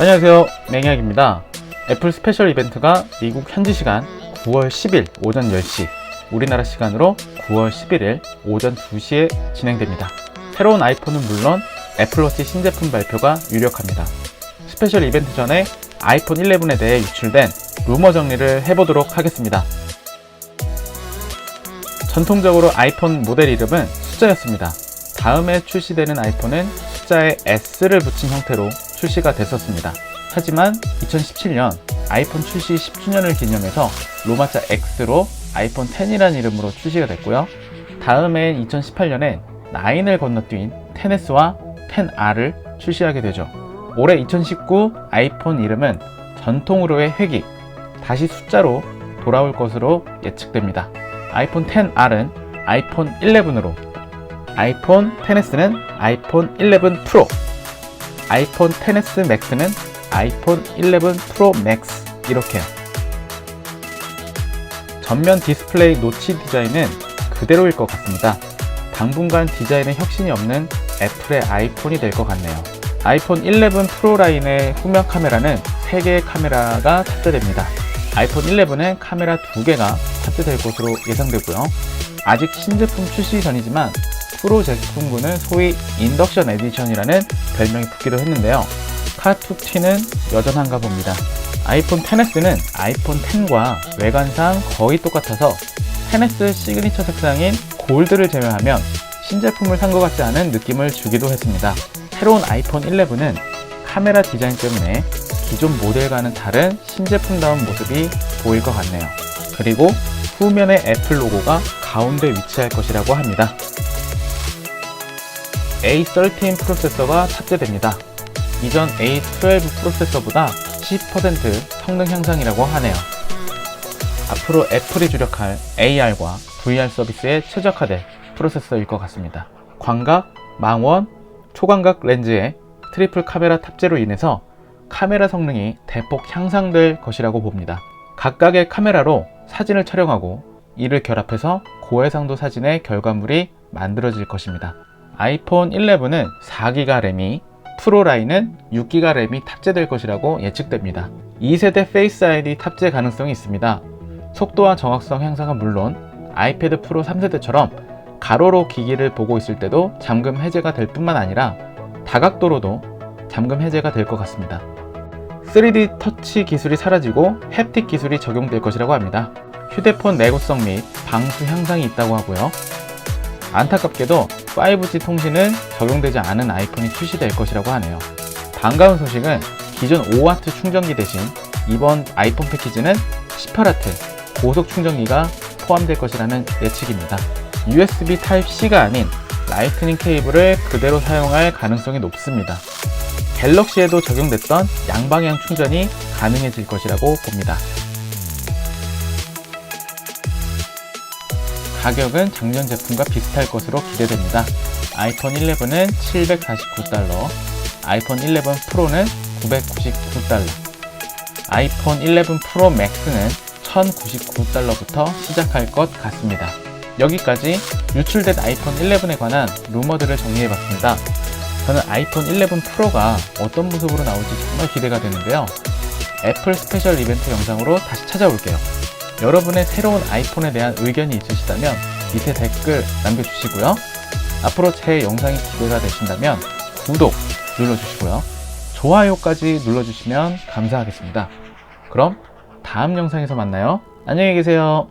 안녕하세요. 맹약입니다. 애플 스페셜 이벤트가 미국 현지 시간 9월 10일 오전 10시, 우리나라 시간으로 9월 11일 오전 2시에 진행됩니다. 새로운 아이폰은 물론 애플워치 신제품 발표가 유력합니다. 스페셜 이벤트 전에 아이폰 11에 대해 유출된 루머 정리를 해보도록 하겠습니다. 전통적으로 아이폰 모델 이름은 숫자였습니다. 다음에 출시되는 아이폰은 숫자에 S를 붙인 형태로 출시가 됐었습니다. 하지만 2017년 아이폰 출시 10주년을 기념해서 로마자 X로 아이폰 10이라는 이름으로 출시가 됐고요. 다음해인 2018년엔 9을 건너뛴 10s와 10R을 출시하게 되죠. 올해 2019 아이폰 이름은 전통으로의 회귀, 다시 숫자로 돌아올 것으로 예측됩니다. 아이폰 10R은 아이폰 11으로, 아이폰 10s는 아이폰 11 프로, 아이폰 10s 맥스는 아이폰 11 프로 맥스 이렇게요. 전면 디스플레이 노치 디자인은 그대로일 것 같습니다. 당분간 디자인에 혁신이 없는 애플의 아이폰이 될 것 같네요. 아이폰 11 프로 라인의 후면 카메라는 3개의 카메라가 탑재됩니다. 아이폰 11은 카메라 2개가 탑재될 것으로 예상되고요. 아직 신제품 출시 전이지만 프로 제품군은 소위 인덕션 에디션이라는 별명이 붙기도 했는데요. 카투티는 여전한가 봅니다. 아이폰 10s는 아이폰 10과 외관상 거의 똑같아서 10s 시그니처 색상인 골드를 제외하면 신제품을 산 것 같지 않은 느낌을 주기도 했습니다. 새로운 아이폰 11은 카메라 디자인 때문에 기존 모델과는 다른 신제품다운 모습이 보일 것 같네요. 그리고 후면의 애플 로고가 가운데 위치할 것이라고 합니다. A13 프로세서가 탑재됩니다. 이전 A12 프로세서보다 10% 성능 향상이라고 하네요. 앞으로 애플이 주력할 AR과 VR 서비스에 최적화될 프로세서일 것 같습니다. 광각, 망원, 초광각 렌즈의 트리플 카메라 탑재로 인해서 카메라 성능이 대폭 향상될 것이라고 봅니다. 각각의 카메라로 사진을 촬영하고 이를 결합해서 고해상도 사진의 결과물이 만들어질 것입니다. 아이폰 11은 4기가 램이 프로 라인은 6기가 램이 탑재될 것이라고 예측됩니다. 2세대 페이스 아이디 탑재 가능성이 있습니다. 속도와 정확성 향상은 물론 아이패드 프로 3세대처럼 가로로 기기를 보고 있을 때도 잠금 해제가 될 뿐만 아니라 다각도로도 잠금 해제가 될 것 같습니다. 3D 터치 기술이 사라지고 햅틱 기술이 적용될 것이라고 합니다. 휴대폰 내구성 및 방수 향상이 있다고 하고요. 안타깝게도 5G 통신은 적용되지 않은 아이폰이 출시될 것이라고 하네요. 반가운 소식은 기존 5W 충전기 대신 이번 아이폰 패키지는 18W 고속 충전기가 포함될 것이라는 예측입니다. USB Type-C가 아닌 라이트닝 케이블을 그대로 사용할 가능성이 높습니다. 갤럭시에도 적용됐던 양방향 충전이 가능해질 것이라고 봅니다. 가격은 작년 제품과 비슷할 것으로 기대됩니다. 아이폰 11은 749달러, 아이폰 11 프로는 999달러, 아이폰 11 프로 맥스는 1099달러부터 시작할 것 같습니다. 여기까지 유출된 아이폰 11에 관한 루머들을 정리해봤습니다. 저는 아이폰 11 프로가 어떤 모습으로 나올지 정말 기대가 되는데요. 애플 스페셜 이벤트 영상으로 다시 찾아올게요. 여러분의 새로운 아이폰에 대한 의견이 있으시다면 밑에 댓글 남겨주시고요. 앞으로 제 영상이 기대가 되신다면 구독 눌러주시고요. 좋아요까지 눌러주시면 감사하겠습니다. 그럼 다음 영상에서 만나요. 안녕히 계세요.